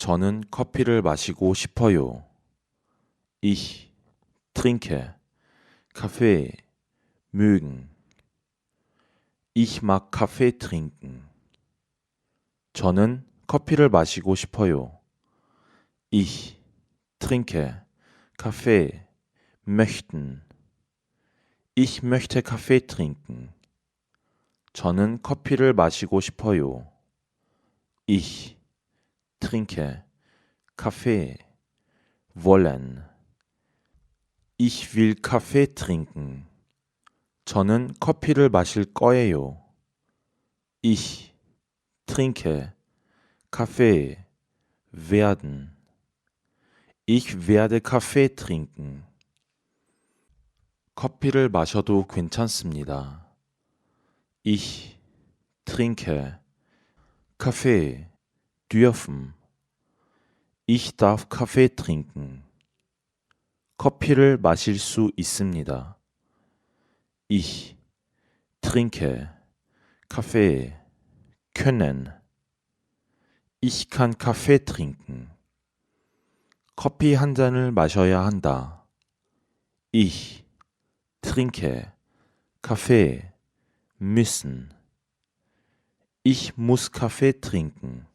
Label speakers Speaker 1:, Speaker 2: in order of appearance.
Speaker 1: 저는 커피를 마시고 싶어요. Ich trinke Kaffee mögen. Ich mag Kaffee trinken. 저는 커피를 마시고 싶어요. Ich trinke Kaffee möchten. Ich möchte Kaffee trinken. 저는 커피를 마시고 싶어요. Ich trinke Kaffee wollen. Ich will Kaffee trinken. 저는 커피를 마실 거예요. Ich trinke Kaffee werden. Ich werde Kaffee trinken. 커피를 마셔도 괜찮습니다. Ich trinke Kaffee dürfen. Ich darf Kaffee trinken. 커피를 마실 수 있습니다. Ich trinke Kaffee können. Ich kann Kaffee trinken. 커피 한 잔을 마셔야 한다. Ich trinke Kaffee müssen. Ich muss Kaffee trinken.